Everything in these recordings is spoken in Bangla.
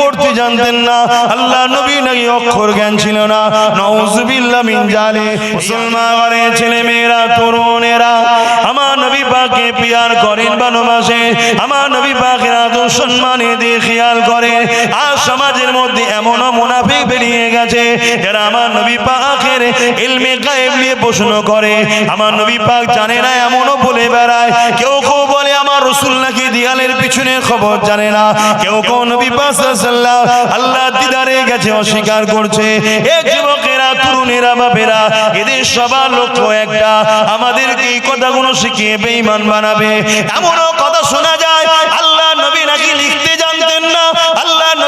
পড়তে জানতেন না। আল্লাহ নবী নাকি অক্ষর জ্ঞান ছিল না। নওজুবিল্লাহ মিন জালে। মুসলমান ঘরে ছেলে মেয়েরা তরুণেরা, আমার নবী পাকে পিয়ার করেন ভালোবাসে আমার নবী পাকের আদর সম্মানে দিয়ে খেয়াল করে। আর সমাজের মধ্যে এমনও মুনাফিক বেরিয়ে গেছে। যারা আমার নবী পাকের ইলমে গায়েব নিয়ে প্রশ্ন করে। আমার নবী পাক জানে না, এমনও বলে বেড়ায়। কেউ কেউ বলে রসুল নাকি দিয়ালের পিছনে খবর জানে না। কেউ কেউ নবী আল্লাহ দিদারে গেছে, অস্বীকার করছে। এ যুবকেরা, তরুণেরা, বাপেরা, এদের সবার লক্ষ্য একটা, আমাদেরকে এই কথাগুলো শিখিয়ে বেঈমান বানাবে। এমনও কথা শোনা যায়, আল্লাহ নবী নাকি লিখতে জানতেন না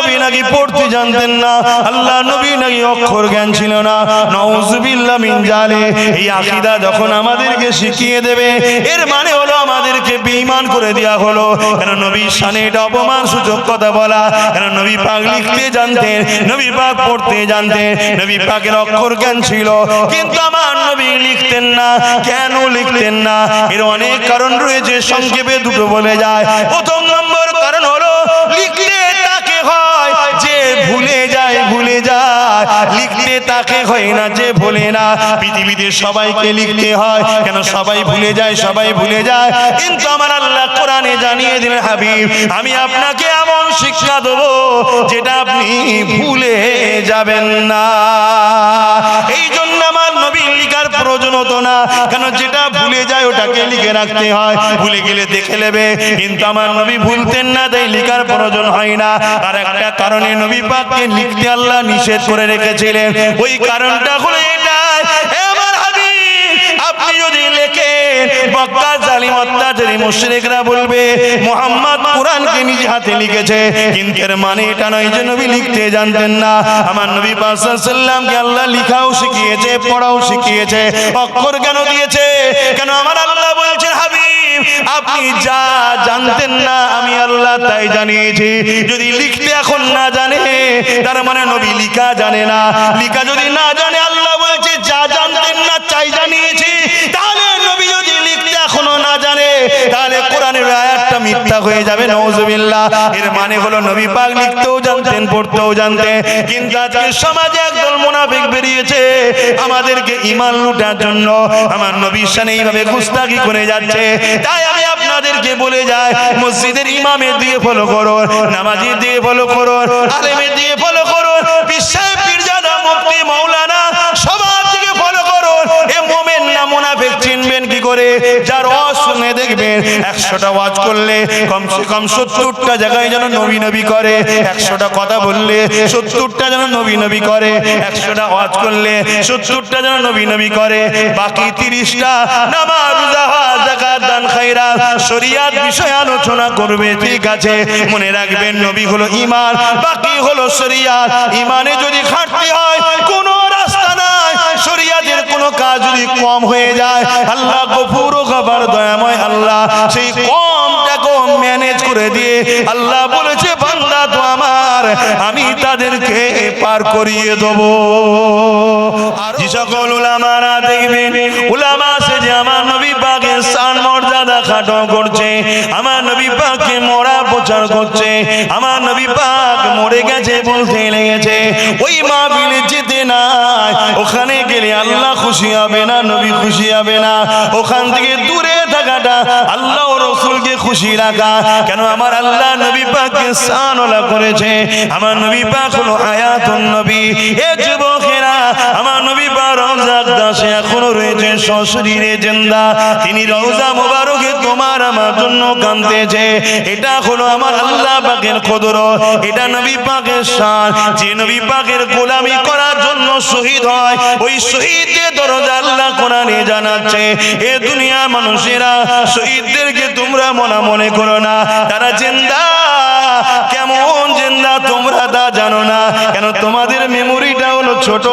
নবী নাকি পড়তে জানতেন না। আল্লাহ নবী নাকি অক্ষর জ্ঞান ছিল না। নওজুবিল্লাহ মিন জালে এই আকীদা যখন আমাদেরকে শিখিয়ে দেবে, এর মানে হলো আমাদেরকে বেঈমান করে দেয়া হলো। কেন নবী শানে এটা অপমান সূচক কথা বলা? কেন নবী পাক লিখতে জানতেন? নবী পাক পড়তে জানতেন? নবী পাকের অক্ষর জ্ঞান ছিল। কিন্তু আমার নবী লিখতেন না। কেন লিখতেন না? এর অনেক কারণ রয়েছে। সংক্ষেপে দুটো বলে যায়। প্রথম নম্বর কারণ হলো ভুলে যায় ভুলে যায়। লিখতে তাকে হয় না যে ভুলে না। পৃথিবীতে সবাইকে লিখতে হয়, কেন সবাই ভুলে যায়, সবাই ভুলে যায়? কিন্তু আমার আল্লাহ কোরআনে জানিয়ে দিলেন, হাবিব, আমি আপনাকে এমন শিক্ষা দেবো যেটা আপনি ভুলে যাবেন না। এই জন্য আমার নবী লিখার প্রয়োজন হতো না। কেন যেটা ভুলে যায় ওটাকে লিখে রাখতে হয়। ভুলে গেলে দেখে নেবে। কিন্তু আমার নবী ভুলতেন না, তাই লিখার প্রয়োজন হয় না। আর একটা কারণে নবী পাককে লিখতে আল্লাহ নিষেধ করে রেখেছিলেন। ওই কারণটা হলো এটাই। যদি লেখেন মক্কা জালিম, অত্যাচারী বলবে, মোহাম্মদ কোরআনকে নিজ হাতে লিখেছে। কিন্তু মানে এটা নয় যে নবী লিখতে জানতেন না। আমার নবী পাক সাল্লামকে আল্লাহ লিখাও শিখিয়েছে, পড়াও শিখিয়েছে, অক্ষর কেন দিয়েছে? কেন আমার আল্লাহ আপনি যা জানতেন না, আমি আল্লাহ তাই জানিয়েছি। যদি লিখতে এখন না জানে, তার মানে নবী লিখা জানে না। লিখা যদি না জানে, আল্লাহ বলছে, যা জানতেন না চাই জানিয়েছি। তাহলে কোরআনের আয়াতটা মিথ্যা হয়ে যাবে নওজুবিল্লাহ এর মানে হলো নবী পাক লিখতেও জানতেন, পড়তেও জানতেন। কিন্তু আজকে সমাজে একদল মুনাফিক বেরিয়েছে, আমাদেরকে ইমান লুটার জন্য। আমার নবীর সামনে এইভাবে গুস্তাকি করে যাচ্ছে। তাই আমি আপনাদেরকে বলে যাই, মসজিদের ইমামের দিয়ে ফলো করো নামাজি দিয়ে ফলো করো আলেমের দিয়ে ফলো করো বিশ্বের পীরজাদা, মুফতি করে, যার ওয়াজ দেখবেন একশোটা ওয়াজ করলে, কমসে কম সত্তরটা জায়গায় যেন নবী নবী করে, একশোটা কথা বললে, সত্তরটা যেন নবী নবী করে, একশোটা ওয়াজ করলে, সত্তরটা যেন নবী নবী করে, বাকি তিরিশটা নামাজ দান শরিয়াত বিষয় আলোচনা করবে, ঠিক আছে, মনে রাখবেন নবী হলো ঈমান, বাকি হলো শরিয়াত, ঈমানে যদি ঘাটতি হয়, কোনো রাস্তা কোনো কাজ যদি কম হয়ে যায়, আল্লাহ গফুর গফার দয়াময় আল্লাহ, সেই কমটাকে ম্যানেজ করে দিয়ে আল্লাহ বলেছে, বান্দা তো আমার, আমি তাদেরকে পার করিয়ে দেব। যে সকল উলামারা দেখবেন, উলামা সে যে আমার খাটো করছে, আমার নবী পাককে মরা প্রচার করছে, আমার নবী পাক মরে গেছে বলতে লেগেছে, ওই মাহফিলে যেতে নাই, ওখানে গেলে আল্লাহ খুশি হবে না, নবী খুশি হবে না, ওখান থেকে দূরে থাকাটা আল্লাহ রসুল রসুলকে খুশি রাখা কেন আমার আল্লাহ নবী পাককে সানলা করেছে? আমার নবী পাক হলো আয়াতুন নবী। এ যুবকেরা, আমার নবী পাক রমজান দাসে এখনও রয়েছে, সশরীরে জিন্দা। তিনি রওজা মোবারকে তোমার আমার জন্য কাঁদতেছে। এটা হলো আমার আল্লাহ পাকের কদর। এটা নবী পাকের শান। যে নবী পাকের গোলামি করার জন্য শহীদ হয়, ওই শহীদদের দরজা আল্লাহ কোরআনে জানাচ্ছে। এ দুনিয়ার মানুষেরা, শহীদদেরকে তোমরা মনে মনে করো না, তারা জিন্দা। কেমন জিন্দা তোমরা তা জানো না। কেন তোমাদের মেমোরিটা হলো ছোট।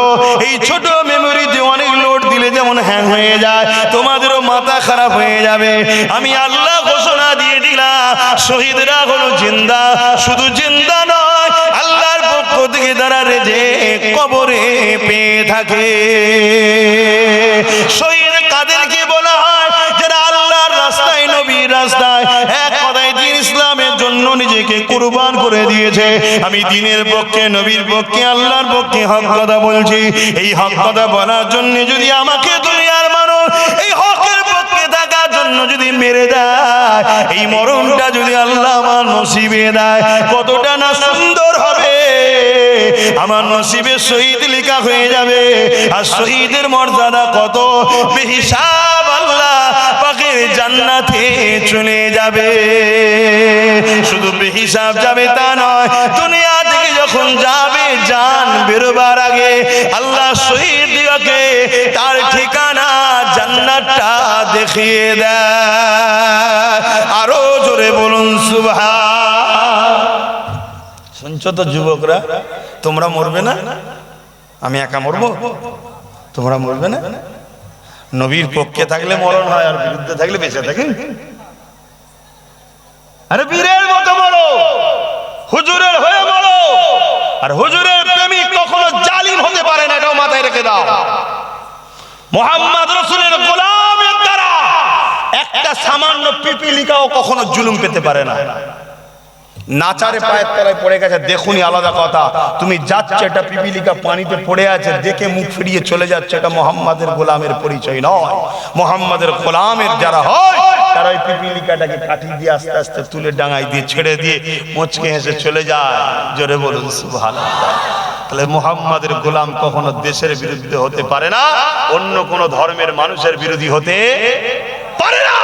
এই ছোট মেমোরিতে অনেক লোড দিলে যেমন হ্যাং হয়ে যায়, তোমাদেরও মাথা খারাপ হয়ে যাবে। আমি আল্লাহ ঘোষণা দিয়ে দিলাম, শহীদরা হলো জিন্দা। শুধু জিন্দা নয়, আল্লাহর পক্ষ থেকে তারা রেজে কবরে পেয়ে থাকে। শহীদ কাদেরকে বলা হয়, যারা আল্লাহর রাস্তায়, নবীর রাস্তায় নিজেকে কুরবান করে দিয়েছে। আমি দিনের পক্ষে, নবীর পক্ষে, আল্লাহর পক্ষে হক কথা বলছি। এই হক কথা বলার জন্য যদি আমাকে দুনিয়ার মানুষ এই হকের পক্ষে থাকার জন্য যদি মেরে দেয়, এই মরণটা যদি আল্লাহ আমার নসিবে দেয়, কতটা না সুন্দর হবে। আমার নসিবে শহীদ লেখা হয়ে যাবে। আর শহীদের মর্যাদা কত? বেহিসাব আল্লাহ। জান্নাতে চলে যাবে। শুধু বেহিসাব যাবে তা নয়, দুনিয়া থেকে যখন যাবে, জান বেরোবার আগে আল্লাহ শহীদ দিগকে তার ঠিকানা জান্নাতটা দেখিয়ে দেয়। আরও জোরে বলুন সুভা শুনছো তো যুবকরা? তোমরা মরবে না? আমি একা মরবো? তোমরা মরবে না? নবীর পক্ষে থাকলে মরণ হয় আর বিরুদ্ধে থাকলে বেঁচে থাকে। আরে বীরের মতো মরো হুজুরের হয়ে মরো আর হুজুরের প্রেমিক কখনো জালিম হতে পারে না এটাও মাথায় রেখে দাও। মোহাম্মদ রসুলের গোলামের দ্বারা একটা সামান্য পিপিলিকাও কখনো জুলুম পেতে পারে না। নাচারে পায়ের তলায় পড়ে গেছে দেখুনি আলাদা কথা। তুমি যাচ্ছে এটা পিপিলিকা পানিতে পড়ে আছে দেখে মুখ ফিরিয়ে চলে যাচ্ছে এটা মোহাম্মদের গোলামের পরিচয় নয়। মোহাম্মদের গোলামের যারা হয়। তারা ওই পিপিলিকাটাকে কাঠি দিয়ে আস্তে আস্তে তুলে ডাঙায় দিয়ে ছেড়ে দিয়ে মুচকে হেসে চলে যায়। জোরে বলুন সুবহানাল্লাহ। তাহলে মুহাম্মাদের গোলাম কখনো দেশের বিরুদ্ধে হতে পারে না অন্য কোন ধর্মের মানুষের বিরোধী হতে পারে না।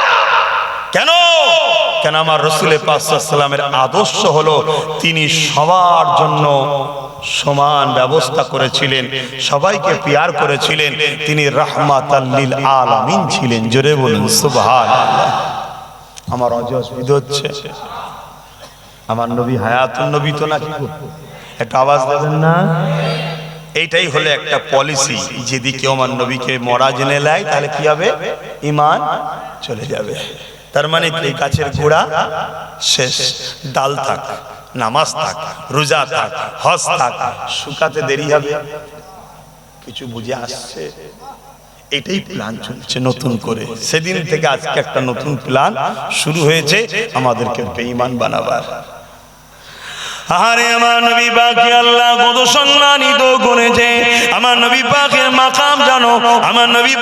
কেন? কেন আমার রসুলের পাশালামের আদর্শ হলো তিনি সবার জন্য সমান ব্যবস্থা করেছিলেন, সবাইকে পিয়ার করেছিলেন, তিনি রাহমাত আল্লিল আলামিন ছিলেন, জোরে বলুন সুবহান আমার অজস্বিদ হচ্ছে। আমার নবী হায়াতুন নবী তো নাকি? একটা আওয়াজ দেবেন না? এইটাই হলো একটা পলিসি যদি কেউ আমার নবীকে মরা জেনে নেয়, তাহলে কি হবে? ইমান চলে যাবে। তার মানে কি গাছের গোড়া শেষ ডাল থাক নামাজ থাক রোজা থাক হজ থাক শুকাতে দেরি হবে। কিছু বুঝে আসছে? এটাই প্ল্যান চলছে নতুন করে। সেদিন থেকে আজকে একটা নতুন প্ল্যান শুরু হয়েছে। আমাদেরকে বেঈমান বানাবার। আমার নবী পাকে জানো, আমার নবী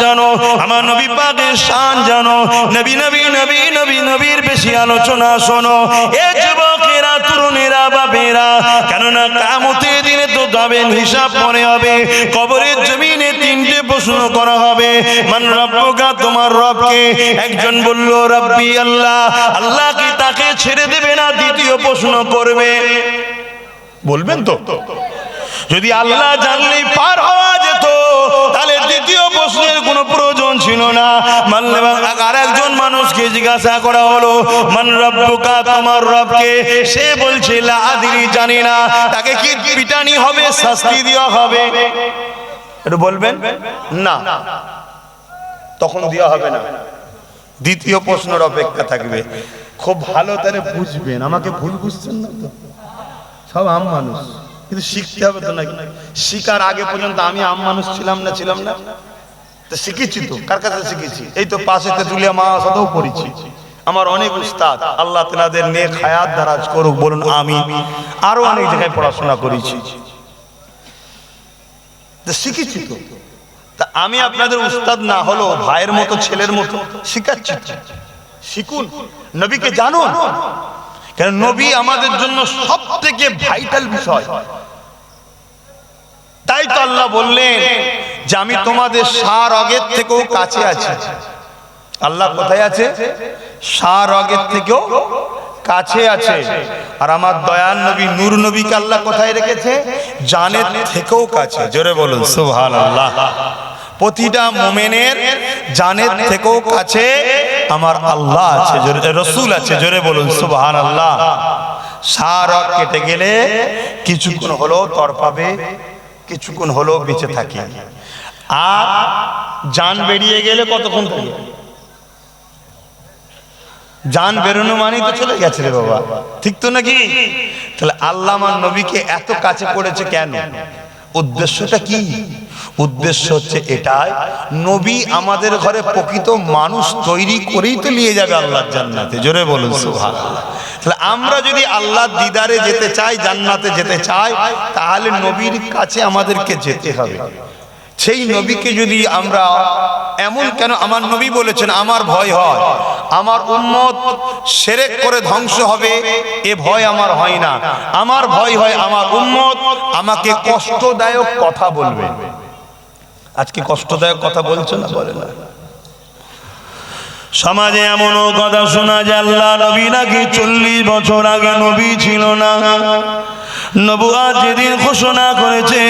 জানো, আমার নবী শান জানো। নবী নবী নবী নবী, নবীর আলোচনা শোনো। এ যুবকেরা, তরুণেরা, বাপেরা, কেননা কামতের দিনে তো যাবেন, হিসাব মনে হবে। কবরের জমিনে তিনটে প্রশ্ন করা হবে। মান রব্বকা, তোমার রবকে। একজন বলল, রব্বি আল্লাহ আল্লাহ কি তাকে ছেড়ে দেবে না? দ্বিতীয় প্রশ্ন করবে। বলবেন তো। যদি আল্লাহ জানলেই পার হওয়া যেত, তাহলে দ্বিতীয় প্রশ্নের কোনো প্রয়োজন ছিল না। মানলে আর একজন মানুষকে জিজ্ঞাসা করা হলো, মান রব্বুকা, তোমার রবকে? সে বলছে আদিরি, জানি না। তাকে কি পিটানি হবে, শাস্তি দেওয়া হবে? একটু বলবেন? না। তখন দেওয়া হবে না। দ্বিতীয় প্রশ্নের অপেক্ষা থাকবে। খুব ভালো তারে বুঝবেন। আমাকে ভুল বুঝছেন না তো? সব আম মানুষ। কিন্তু শিখতে হবে তো নাকি? শিকার আগে পর্যন্ত আমি আম মানুষ ছিলাম না ছিলাম না? শিখেছি তো। কার কাছে শিখেছি? এই তো পাশে তেতুলিয়া মা সাথেও পড়েছি। আমার অনেক উস্তাদ, আল্লাহ তেনাদের নেক হায়াত দারাজ করুক, বলুন আমি আরও অনেক জায়গায় পড়াশোনা করেছি। শিখেছি তো। তা আমি আপনাদের উস্তাদ না হলো ভাইয়ের মতো, ছেলের মতো শিখাচ্ছি। শিখুন। নবীকে জানুন। কেন নবী আমাদের জন্য সব থেকে ভাইটাল বিষয়। তাই তো আল্লাহ বললেন যে আমি তোমাদের সার আগের থেকেও কাছে আছি। আল্লাহ কোথায় আছে? সার আগের থেকেও কাছে আছে। আর আমার দয়াল নবী নূর নবীকে আল্লাহ কোথায় রেখেছে? জানের থেকেও কাছে। জোরে বলুন সুবহান আল্লাহ প্রতিটা মোমেনের জানের থেকেও কাছে আমার আল্লাহ আছে, জোরে রসুল আছে, জোরে বলুন সুবহান আল্লাহ সার কেটে গেলে কিছুক্ষণ হলো তর পাবে, কিছুক্ষণ হলো বেঁচে থাকে। আর জান বেরিয়ে গেলে কতক্ষণ থাকে জান বেরোনো মানেই তো চলে গেছে রে বাবা। ঠিক তো নাকি? তাহলে আল্লাহ আমার নবীকে এত কাছে পড়েছে কেন? উদ্দেশ্যটা কি? উদ্দেশ্য হচ্ছে এটাই, নবী আমাদের ঘরে প্রকৃত মানুষ তৈরি করেই তো নিয়ে যাবে আল্লাহর জান্নাতে। জোরে বলুন তাহলে আমরা যদি আল্লাহ দিদারে যেতে চাই, জান্নাতে যেতে চাই, তাহলে নবীর কাছে আমাদেরকে যেতে হবে। সেই নবীকে যদি আমরা এমন কেন আমার নবী বলেছেন, আমার ভয় হয়, আমার উম্মত সেরেক করে ধ্বংস হবে, এ ভয় আমার হয় না। আমার ভয় হয়, আমার উম্মত আমাকে কষ্টদায়ক কথা বলবে। আজকে কষ্টদায়ক কথা বলছে না বলে না? সমাজে এমনও কথা শোনা যায়, আল্লাহ নবী নাকি চল্লিশ বছর আগে নবী ছিল না। নবুয়া যেদিন ঘোষণা করেছে,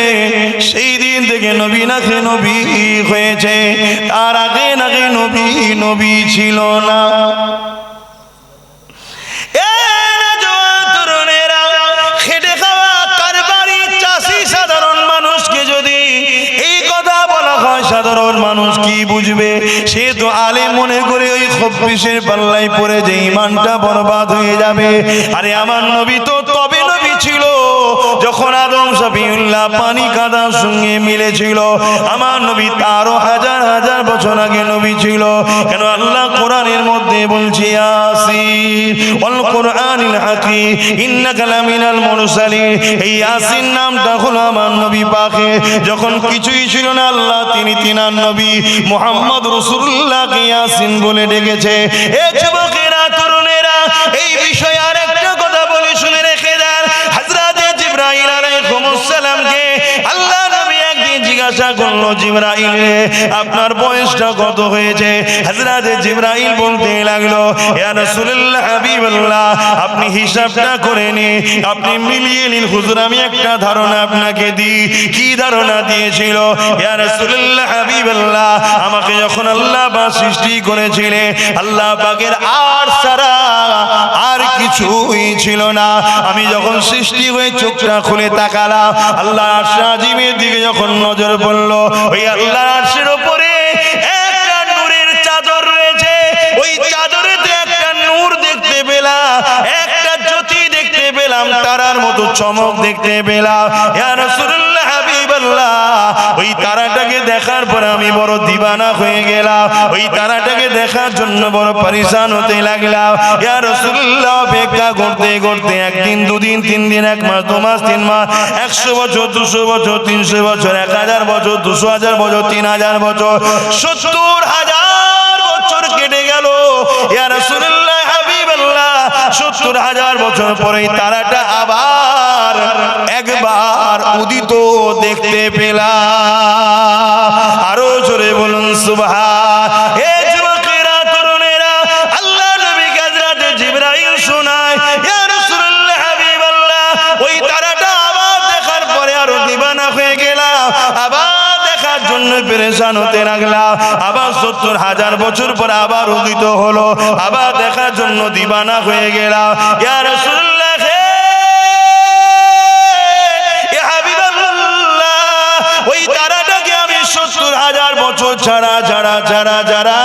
সেই দিন থেকে নবী নাকি নবী হয়েছে। তার আগে নাকি নবী নবী ছিল না। হয় সাধারণ মানুষ কি বুঝবে? সে তো আলে মনে করে ওই খব্বিশের পাল্লাই পড়ে যে ইমানটা বরবাদ হয়ে যাবে। আরে আমার নবী তো তবে নবী ছিল। যখন আদম সাফিউল্লাহ পানি কাদার সঙ্গে মিলেছিল, আমার নবী তারও হাজার হাজার বছর আগে নবী ছিল। কেন আল্লাহ কোরআনের মধ্যে বলছি, ইয়াসিন, ওয়াল কোরআনিল হাকিম, ইন্নাকা লামিনাল মুরসালিন। এই ইয়াসিন নামটা হলো আমার নবী পাকে। যখন কিছুই ছিল না, আল্লাহ তিনি তিনার নবী মোহাম্মদ রাসূলুল্লাহকে ইয়াসিন বলে ডেকেছে। এ যুবকেরা জিজ্ঞাসা করল জিবরাইল, আপনার বয়সটা কত হয়েছে? হযরত জিবরাইল বলতে লাগল, ইয়া রাসূলুল্লাহ, হাবিবাল্লাহ, আপনি হিসাবটা করে নিন। আপনি মিলিয়ে নিন। হুজুর, আমি একটা ধারণা আপনাকে দিই। কি ধারণা দিয়েছিল? ইয়া রাসূলুল্লাহ, হাবিবাল্লাহ, আমাকে যখন আল্লাহ বা সৃষ্টি করেছিলেন, আল্লাহ পাকের আর সারা আর কিছুই ছিল না। আমি যখন সৃষ্টি হয়ে চোখটা খুলে তাকালাম, আল্লাহ আজিমের দিকে যখন নজর পড়ল ওই আল্লাহ আরশের উপরে তারার মতো চমক দেখতে পেলাম। ওই তারাটাকে দেখার আমি বড় দিবানা হয়ে গেলাম। ওই তারাটাকে দেখার জন্য বড় পরিশান হতে লাগলাম। রাসূলুল্লাহ, অপেক্ষা করতে করতে একদিন, দুদিন, তিন দিন, এক মাস, দু মাস, তিন মাস, একশো বছর, দুশো বছর, তিনশো বছর, এক হাজার বছর, দুশো হাজার বছর, তিন হাজার বছর, সত্তর হাজার বছর কেটে গেল। সত্তর হাজার বছর পরে তারাটা আবার একবার উদিত দেখতে পেলাম। আরও জোরে বলুন সুবহান। পেরেশান হতে লাগলাম আবার সত্তর হাজার বছর পর আবার উদিত হলো, আবার দেখার জন্য দিবানা হয়ে গেলাম ইয়া ইয়া তারাটাকে আমি ছাড়া ছাড়া ছাড়া ছাড়া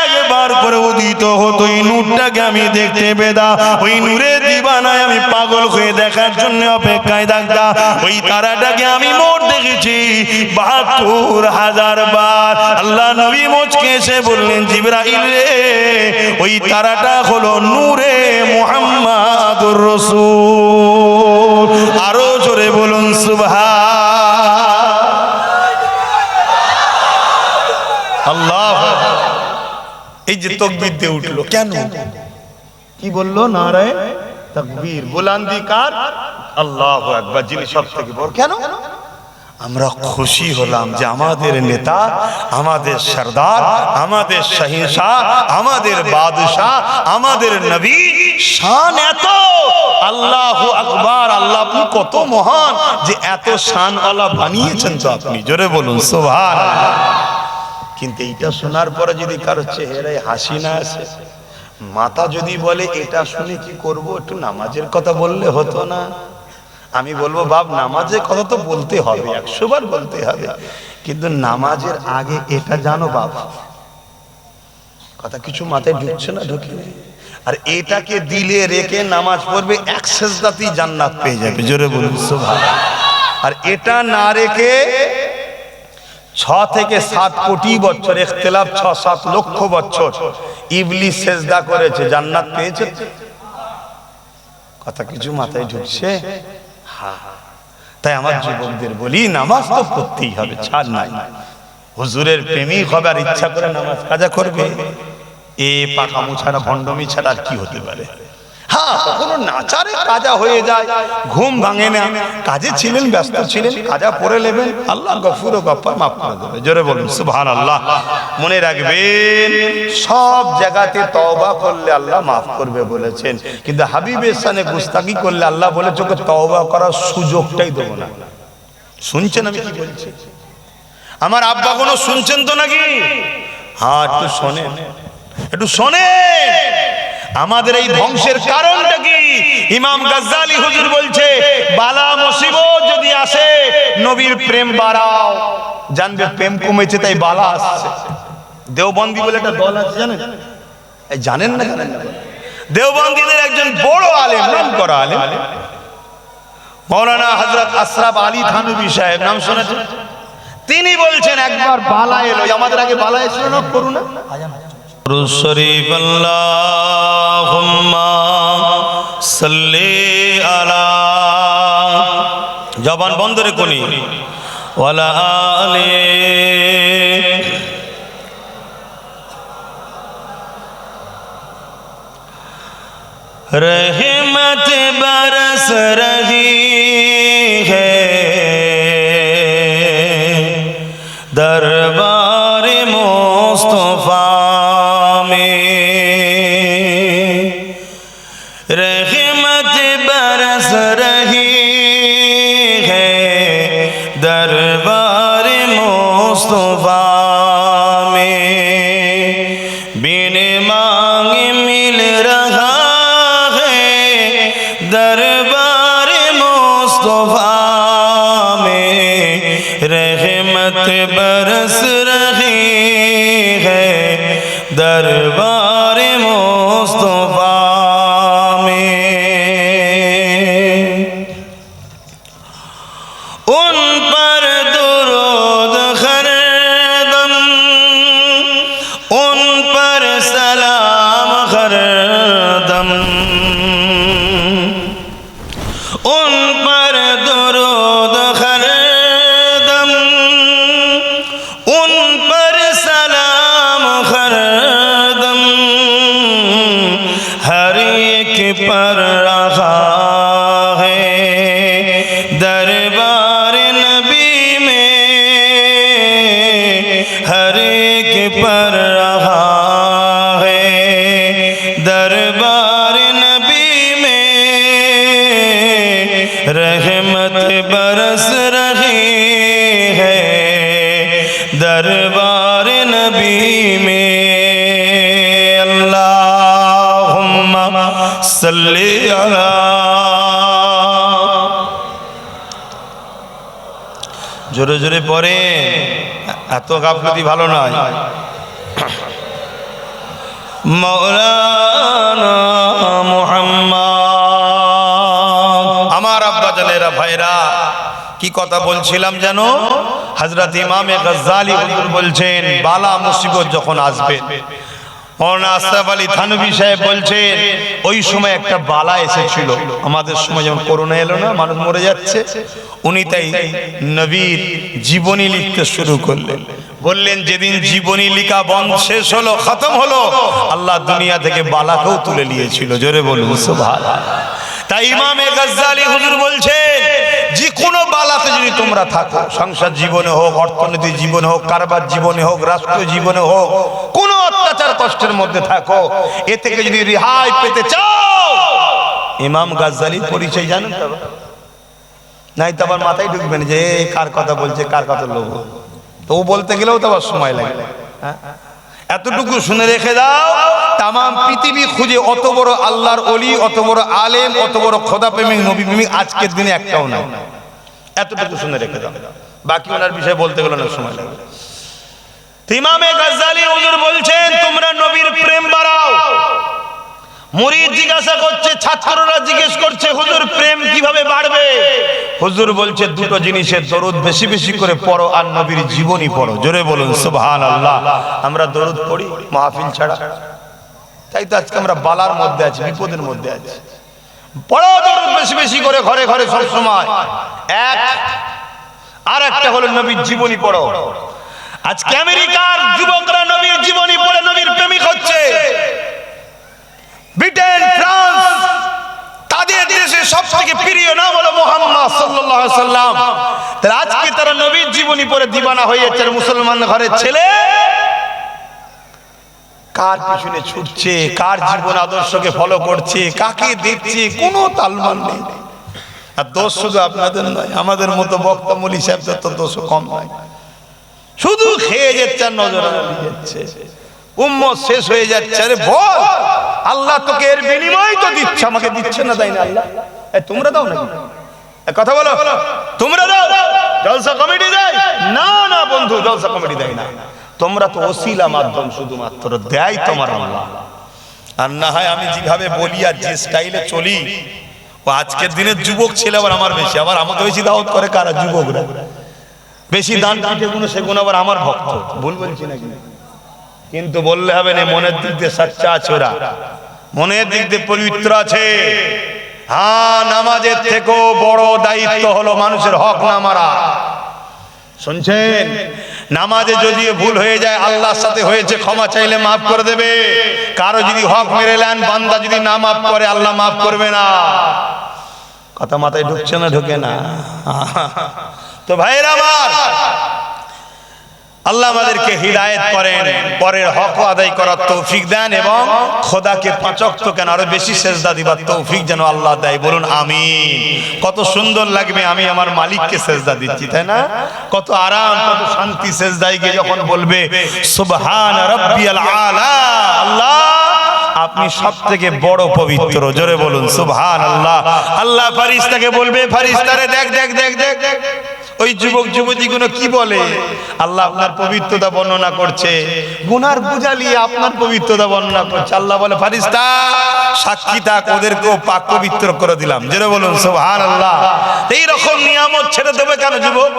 একবার করে উদিত হতো। নূরটাকে আমি দেখতে পেতাম। ওই নূরে দিবানায় আমি পাগল হয়ে দেখার জন্য অপেক্ষায় থাকতাম। ওই তারাটাকে আমি মোট দেখেছি বাহাত্তর হাজার বার। আল্লাহ নবী মোচকে এসে বললেন জিবরাইল রে ওই তারাটা হলো নূরে মুহাম্মাদুর রসুল। আরও জোরে বলুন সুবহান। আল্লাহ। এই যে তকবির দিয়ে উঠল। কেন? কি বলল? নারায়ণ? তকবীর বুলান্দি কার? আল্লাহ একবার যিনি সব থেকে বড়। কেন? আমরা খুশি হলাম যে আমাদের নেতা, আমাদের সর্দার, আমাদের শাহিনশাহ আমাদের বাদশাহ, আমাদের নবী, শান এত। আল্লাহ আকবার, আল্লাহ আপনি কত মহান যে এত শান আল্লাহ বানিয়েছেন তো আপনি। জোরে বলুন সোভান কিন্তু এইটা শোনার পরে যদি কারও চেহারায় হাসি না আসে মাতা যদি বলে এটা শুনে কি করব? একটু নামাজের কথা বললে হতো না। আমি বলব বাপ নামাজের কথা তো বলতে হবে একশো বার বলতে হবে। কিন্তু নামাজের আগে এটা জানো বাপ কথা কিছু মাথায় ঢুকছে না ঢুকে আর এটাকে দিলে রেখে নামাজ পড়বে এক সেজদাতেই জান্নাত পেয়ে যাবে। জোরে বলুন আর এটা না রেখে ছ থেকে সাত কোটি বছর ইখতিলাফ ছ, সাত লক্ষ বছর। ইবলিস সেজদা করেছে, জান্নাত পেয়েছে? কথা কিছু মাথায় ঢুকছে? হ্যাঁ তাই আমার যুবকদের বলি, নামাজ তো পড়তেই হবে, ছাড় নাই। হুজুরের প্রেমিক হবে ইচ্ছা করে নামাজ কাজা করবে। এ পাকামু ছাড়া, ভণ্ডমি ছাড়া আর কি হতে পারে? হ্যাঁ কখনো নাচারে কাজা হয়ে যায়, ঘুম ভাঙে কাজে ছিলেন, ব্যস্ত ছিলেন পড়ে নেবেন। আল্লাহ মাফ করে দেবে। জোরে আল্লাহ মনে রাখবেন, সব জায়গাতে করলে আল্লাহ মাফ করবে বলেছেন। কিন্তু হাবিবের সানে গুস্তাকি করলে আল্লাহ বলে চোখে তওবা করার সুযোগটাই দেবো না। শুনছেন আমি কি বলছি? আমার আব্বা কোনো শুনছেন তো নাকি? হ্যাঁ একটু শোনেন। একটু শোনেন। আমাদের এই ধ্বংসের কারণটা কি? ইমাম গাজ্জালি হুজুর বলছে বালা মুসিবত যদি আসে নবীর প্রেম বাড়াও। জানবে প্রেম কমেছে তাই বালা আসছে। দেওবন্দি বলে একটা দল আছে জানেন? জানেন না জানেন দেওবন্দিদের একজন বড় আলেম নাম করা আলেম। মৌলানা হজরত আশরাফ আলী থানবী সাহেব নাম শুনেছেন? তিনি বলছেন একবার বালা এলো। আমাদের আগে বালা এসেছিল না? করুণা? শরীফ আল্লাহুম্মা সাল্লি আলা জবান বন্ধ রে কোনি ওয়ালা আলি रहमत बरस रही है এত গাফলতি ভালো নয়। আমার আব্বা জানেরা ভাইরা, কি কথা বলছিলাম যেন হজরত ইমামে গজ্জালি বলছেন, বালা মুসিবত যখন আসবে সাহেব ওই সময় একটা বালা আমাদের সময় করোনা এলো না, মানুষ মরে যাচ্ছে। উনি তাই জীবনী লিখতে শুরু করলেন। বললেন, যেদিন জীবনী লিখা বন্ধ শেষ হলো, খতম হলো, আল্লাহ দুনিয়া থেকে বালাকেও তুলে নিয়েছিল। জোরে বলুন তাই ইমামে গজ্জালি হুজুর বলছেন যে কোনো বালাতে যদি তোমরা থাকো, সংসার জীবনে হোক অর্থনৈতিক জীবনে হোক, কারবার জীবনে হোক, রাষ্ট্রীয় জীবনে হোক, কোনো অত্যাচার কষ্টের মধ্যে থাকো, এ থেকে যদি রেহাই পেতে চাও, ইমাম গাজ্জালির পরিচয় জানেন তো? নাই তো আবার মাথায় ঢুকবে না যে কার কথা বলছে, কার কথা লোক তো বলতে গেলেও তো আবার সময় লাগে। হ্যাঁ? এতটুকু শুনে রেখে দাও তাম পৃথিবী খুঁজে অত বড় আল্লাহর অলি অত বড় আলেম, অত বড় খোদা প্রেমিক নবী প্রেমিক আজকের দিনে একটাও নাই। এতটুকু শুনে রেখে দাও। বাকি ওনার বিষয়ে বলতে গেলে অনেক সময় লাগবে। ইমামে হুজুর বলছেন, তোমরা নবীর প্রেম বাড়াও। জিজ্ঞাসা করছে, ছাত্ররা জিজ্ঞেস করছে, হুজুর, প্রেম কীভাবে বাড়বে? হুজুর বলছে, দুটো জিনিসের দরুদ বেশি বেশি করে পড়ো আর নবীর জীবনী পড়ো। জোরে বলুন আমরা দরুদ পড়ি, মাহফিল ছাড়া। তাই তো আজকে আমরা বালার মধ্যে আছি, বিপদের মধ্যে আছি। পড়ো দরুদ বেশি বেশি করে ঘরে ঘরে সব সময়। এক আর একটা হলো নবীর জীবনী পড়ো। আজকে আমেরিকার যুবকরা নবীর জীবনী পড়ে নবীর প্রেমিক হচ্ছে। ব্রিটেন, ফ্রান্স, তাদের দেশে সব থেকে প্রিয় নাম হলো মোহাম্মদ আলাইহি সাল্লাম তাহলে আজকে তারা নবীর জীবনী পড়ে দিবানা হয়ে যাচ্ছে, মুসলমান ঘরের ছেলে। কার পিছনে ছুটছে, কার জীবন আদর্শকে ফলো করছে, কাকে দেখছে, কোনো তালমান নেই। আর দোষ শুধু আপনাদের নয়, আমাদের মতো বক্তা মলি সাহেবদের তো দোষ কম নয়। শুধু খেয়ে যাচ্ছে নজর যাচ্ছে। উম্মত শেষ হয়ে যাচ্ছে, আরে বল, আল্লাহ তোকে এর বিনিময় তো দিচ্ছে, আমাকে দিচ্ছে না তাই না আল্লাহ? তোমরা দাও না কথা বলো। তোমরা দাও। জলসা কমিটি দেয়? না না, বন্ধু, জলসা কমিটি দেয় না। তোমরা তো ওসিলা মাধ্যম শুধুমাত্র, দেয় তোমার আল্লাহ। আর না হয় আমি যেভাবে বলি আর যে স্টাইলে চলি আজকের দিনের যুবক ছেলে আবার আমার বেশি, আবার আমাকে বেশি দাওয়াত করে কারা? যুবকরা। বেশি দান পিঠে গুণ সে গুণ আবার আমার ভক্ত। ভুল বলছি নাকি? কিন্তু বললে হবে না, মনের দিক দিয়ে সাচ্চা আছে ওরা। মনের দিক দিয়ে পবিত্র আছে। হ্যাঁ নামাজের থেকেও বড় দায়িত্ব হলো মানুষের হক না মারা। শুনছেন? নামাজে যদি ভুল হয়ে যায়, আল্লাহর সাথে হয়েছে, ক্ষমা চাইলে মাফ করে দেবে। কারও যদি হক মেরে নেন, বান্দা যদি না মাফ করে, আল্লাহ মাফ করবে না। কথা মাথায় ঢুকছে না, ঢুকে না। তো ভাইয়ের আমার আল্লাহ আমাদেরকে হিদায়ত করেন পরের হক আদায় করার তৌফিক দেন এবং খোদাকে পাঁচক তো কেন আরও বেশি সেজদা দিবার তৌফিক যেন আল্লাহ দেয় বলুন আমি কত সুন্দর লাগবে আমি আমার মালিককে সেজদা দিচ্ছি তাই না কত আরাম কত শান্তি সেজদায় গিয়ে যখন বলবে সুবহান রাব্বিয়াল আলা আল্লাহ আপনি সব থেকে বড় পবিত্র জোরে বলুন সুবহান আল্লাহ আল্লাহ ফারিস্তাকে বলবে ফারিস্তারে দেখ দেখ দেখ দেখ দেখ ওই যুবক যুবতীগুলো কি বলে? আল্লাহ আপনার পবিত্রতা বর্ণনা করছে। গুনার বুঝালিয়ে আপনার পবিত্রতা বর্ণনা করছে। আল্লাহ বলে ফারিস্তা সাক্ষী থাক, ওদেরকেও পাক পবিত্র করে দিলাম। যেটা বলুন সুবহান আল্লাহ এই রকম নিয়ামত ছেড়ে দেবে কেন যুবক?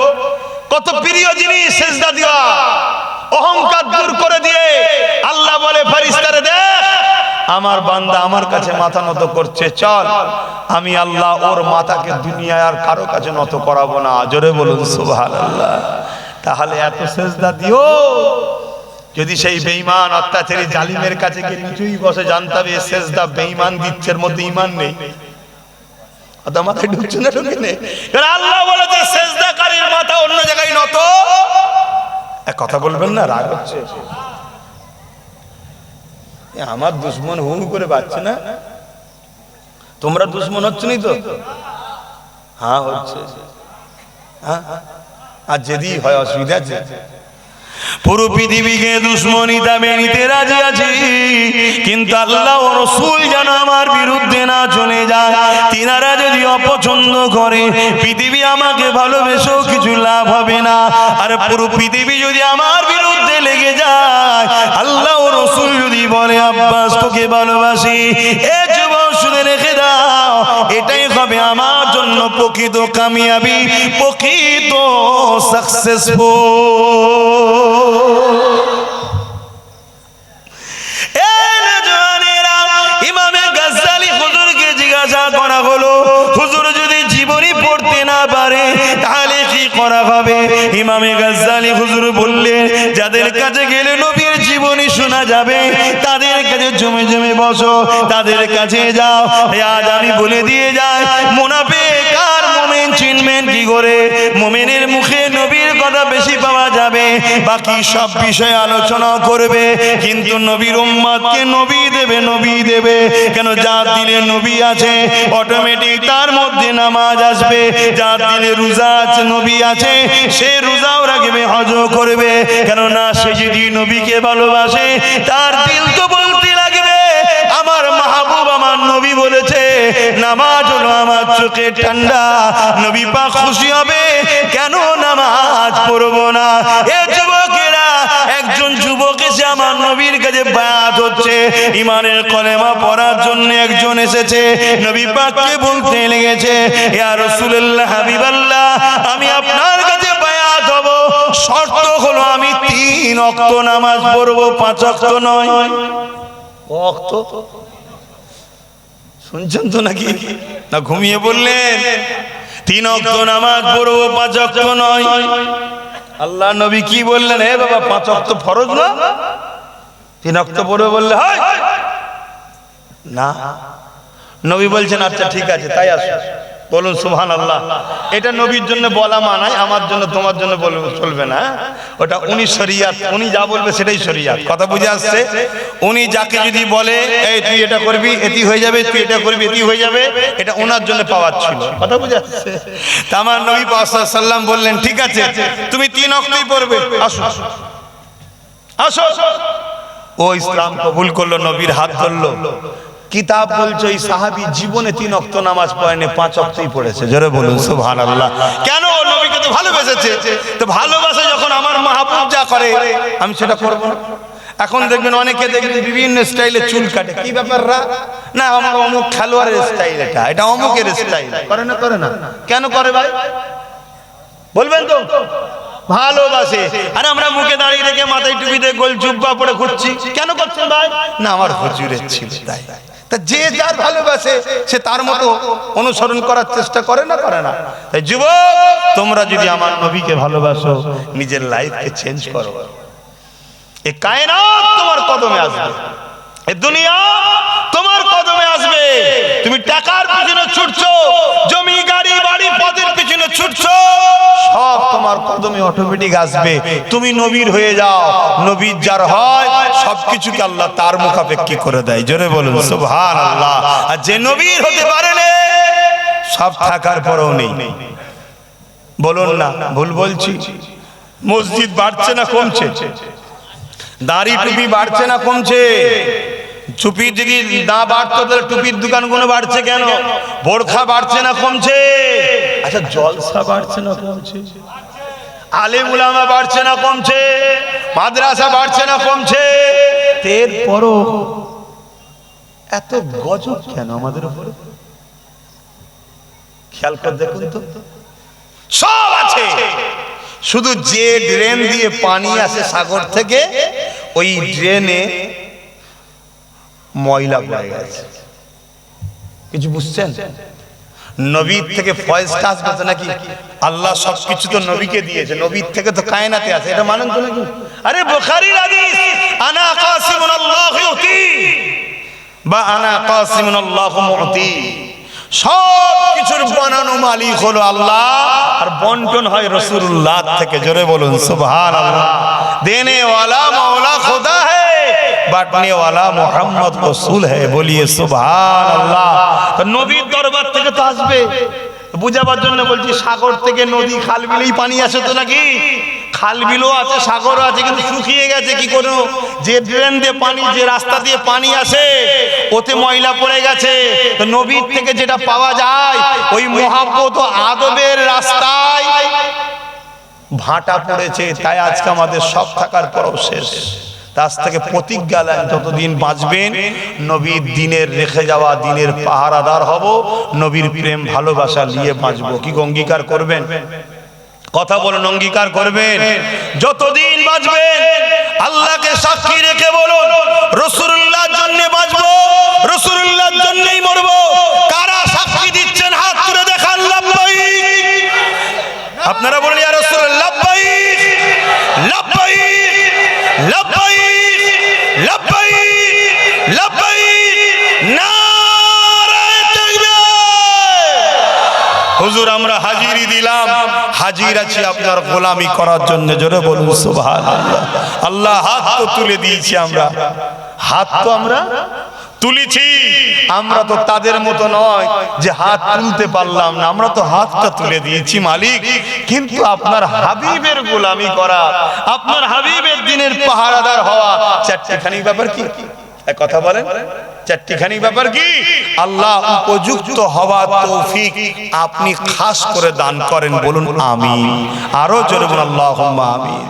কত প্রিয় জিনিস দেওয়া। অহংকার দূর করে দিয়ে আল্লাহ বলে ফারিস্তারে দেখ আমার বান্দা আমার কাছে মাথা নত করছে, চল। আমি আল্লাহ ওর মাথাকে দুনিয়ায় আর কারও কাছে নত করাবো না। জোরে বলুন সুবহান আল্লাহ তাহলে এত সেজদা দিও। যদি সেই বেঈমান, অত্যাচারী জালিমের কাছে গিয়ে নিচুই বসে জানতে সেজদা বেঈমান দিচ্ছে এর মধ্যে ইমান নেই। মাথায় ঢুকছে না ঢুকে নেই? আল্লাহ বলেছে সেজদাকারীর মাথা অন্য জায়গায় নত। এক কথা বলবেন না? রাগ হচ্ছে। আমার দুশ্মন হু করে বাচ্চা না? তোমরা দুশ্মন হচ্ছে নি তো? হ্যাঁ হচ্ছে। হ্যাঁ? আর যদি হয় অসুবিধা আছে? পুরো পৃথিবীকে দুশ্মনী দামে নিতে রাজি আছি, কিন্তু আল্লাহ রসুল যেন আমার বিরুদ্ধে না চলে যায়। তিনারা যদি অপছন্দ করে, পৃথিবী আমাকে ভালোবেসেও কিছু লাভ হবে না। আর পুরো পৃথিবী যদি আমার বিরুদ্ধে লেগে যায়, আল্লাহ রসুল বলে আব্বাস তোকে ভালোবাসি। এ যুবক, শুনে রেখে দাও, এটাই হবে আমার জন্য প্রকৃত কামিয়াবি, প্রকৃত সাকসেসফুল করা ইমামে গাজ্জালি হুজুর বললেন, যাদের কাছে গেলে নবীর জীবনী শোনা যাবে। তাদের কাছে জমে জমে বসো, তাদের কাছে যাও। আজ আমি বলে দিয়ে যাই মোনাফে চিনবেন কি করে? মুমিনের মুখে নবীর কথা বেশি পাওয়া যাবে। বাকি সব বিষয়ে আলোচনা করবে। কিন্তু নবীর উম্মাদকে নবী দেবে নবী দেবে। কেন? যার দিলে নবী আছে অটোমেটিক তার মধ্যে নামাজ আসবে। যার দিলে রোজা আছে, নবী আছে, সে রোজাও রাখবে হজ করবে। কেননা সে যদি নবীকে ভালোবাসে, তার দিল তো বলতে বলেছে, নামাজ হলো আমার চোখে ঠান্ডা। নবী পাক খুশি হবে, কেন নামাজ পড়ব না? এ যুবকেরা, একজন যুবক এসে আমার নবীর কাছে বায়াত হচ্ছে। ইমানের কলেমা পড়ার জন্য একজন এসেছে। নবী পাককে বলতে লেগেছে, ইয়া রাসূলুল্লাহ, হাবিবাল্লাহ, আমি আপনার কাছে বায়াত হব। শর্ত হলো আমি তিন অক্ত নামাজ পড়ব, পাঁচ অক্ত নয়। অক্ত? শুনছেন তো নাকি? না ঘুমিয়ে বললেন তিন অক্ত নামাজ পড়ব পাঁচ অক্ত নয়। আল্লাহ নবী কি বললেন হে বাবা পাঁচ অক্ত ফরজ না? তিন অক্ত পড়বে বললে হয়! না। নবী বলছেন আচ্ছা ঠিক আছে তাই আসো। বলুন সুবহান আল্লাহ এটা নবীর জন্য বলা মানায়, আমার জন্য, তোমার জন্য চলবে না হ্যাঁ? ওটা উনি শরিয়াত, উনি যা বলবে সেটাই শরিয়াত। কথা বুঝে আসছে? উনি যাকে যদি বলে, এই, তুই এটা করবি, এটি হয়ে যাবে, তুই এটা করবি, এটি হয়ে যাবে, এটা ওনার জন্য পাওয়ার ছিল। কথা বুঝে আসছে? তা আমার নবী সাল্লাম বললেন, ঠিক আছে, তুমি তিন অক্তই পড়বে, আসো। আসো। ও ইসলাম কবুল করল, নবীর হাত ধরলো। কিতাব বলছে ওই সাহাবি জীবনে তিন অক্ত নামাজ পড়েনি, পাঁচ অক্তই পড়েছে। জোরে বলুন, সুবহানাল্লাহ। কেন নবীকে তো ভালোবেসেছে? তো ভালোবাসে যখন আমার মাহবুব যা করে, আমি সেটা করব না। এখন দেখবেন অনেকে দেখবেন বিভিন্ন স্টাইলে চুল কাটে। কি ব্যাপার রা? না, আমার অমুক খেলোয়াড়ের স্টাইল এটা এটা অমুকের স্টাইল। করে না করে না। কেন করে ভাই? বলবেন তো? ভালোবাসে। আর আমরা মুখে দাঁড়িয়ে রেখে মাথায় টুপি দিয়ে গোল জুব্বা পরে ঘুরছি। কেন করছেন ভাই? না, আমার হুজুরের ছিল তাই তা যে যার ভালোবাসে, সে তার মতো অনুসরণ করার চেষ্টা করে না করে না। তাই যুব তোমরা যদি আমার নবীকে ভালোবাসো, নিজের লাইফকে চেঞ্জ করো। এ কায়নাত তোমার কদমে আসবে। দুনিয়া তোমার কদমে আসবে। তুমি টাকার পিছনে ছুটছো, জমি, গাড়ি, বাড়ি, পদের পিছনে ছুটছো। সব তোমার কদমে অটোমেটিক আসবে। তুমি নবীর হয়ে যাও। নবীর যার হয় সবকিছুকে আল্লাহ তার মুখাপেক্ষি করে দেয়। জোরে বলুন সুবহান আল্লাহ আর যে নবীর হতে পারে না, সব থাকার পরেও নেই। বলুন না, ভুল বলছি? মসজিদ বাড়ছে না কমছে? দাড়ি টুপি বাড়ছে না কমছে? টুপি যদি না বাড়তো তাহলে টুপির দোকানগুলো বাড়ছে কেন? বোরখা বাড়ছে না কমছে? আচ্ছা জলসা বাড়ছে না কমছে? আলিম উলামা বাড়ছে না কমছে? মাদ্রাসা বাড়ছে না কমছে? এরপরও এত গজব কেন আমাদের উপরে? খেয়াল করে দেখুন তো। সব আছে। শুধু যে ড্রেন দিয়ে পানি আসে সাগর থেকে ওই ড্রেনে ময়লা পড়ে গেছে। কিছু বুঝছেন? নবীর থেকে ফয়েজটা আসবে তো নাকি? আল্লাহ সবকিছু তো নবীকে দিয়েছে, নবীর থেকে তো কায়নাতে আছে, এটা মানেন তো নাকি? আরে বুখারীর হাদিস, আনা কাসিমুন আল্লাহ ইউতি, বা আনা কাসিমুন আল্লাহ মুতি। সব কিছুর বানানো মালিক হলো আল্লাহ, আর বন্টন হয় রসুল্লাহ থেকে। জোরে বলুন সুবহান আল্লাহ দেনে ওয়ালা মৌলা খুদা বাটনে ওয়ালা মোহাম্মদ রসুল है বলিয়ে সুবহান আল্লাহ নবীর দরবার থেকে তো আসবে। বুঝাবার জন্য বলছি, সাগর থেকে নদী, খাল বিলেই পানি আসে তো নাকি? খাল বিলও আছে, সাগরও আছে, কিন্তু শুকিয়ে গেছে কি কোনো? যে ড্রেন দিয়ে পানি, যে রাস্তা দিয়ে পানি আসে, ওতে ময়লা পড়ে গেছে। নবীর থেকে যেটা পাওয়া যায়, ওই মহাব্বত আদবের রাস্তায় ভাটা পড়েছে, তাই আজকে আমাদের সব থাকার পরও শেষ। তার থেকে প্রতিজ্ঞা নেন যতদিন বাঁচবেন, নবীর দিনের রেখে যাওয়া দিনের পাহারাদার হব, নবীর প্রেম, ভালোবাসা নিয়ে বাঁচব। কি অঙ্গীকার করবেন? কথা বলুন, অঙ্গীকার করবেন? যতদিন বাঁচবেন, আল্লাহকে সাক্ষী রেখে বলুন, রসুল্লাহর জন্য বাঁচবো। হাজির আছি আপনার গোলামি করার জন্য, জোরে বলুন, সুবহানাল্লাহ। আল্লাহ হাত তো তুলে দিয়েছি আমরা। হাত তো আমরা তুলেছি। আমরা তো তাদের মতো নয় যে হাত তুলতে পারলাম না। আমরা তো হাতটা তুলে দিয়েছি, মালিক। কিন্তু আপনার হাবিবের গোলামি করা, আপনার হাবিবের দিনের পাহারাদার হওয়া, চারটিখানি ব্যাপার কি? এক কথা বলেন। চারটিখানি ব্যাপার কি? আল্লাহ উপযুক্ত হওয়া তৌফিক আপনি খাস করে দান করেন, বলুন আমি আরও জোরে বলুন, আল্লাহুম্মা আমিন।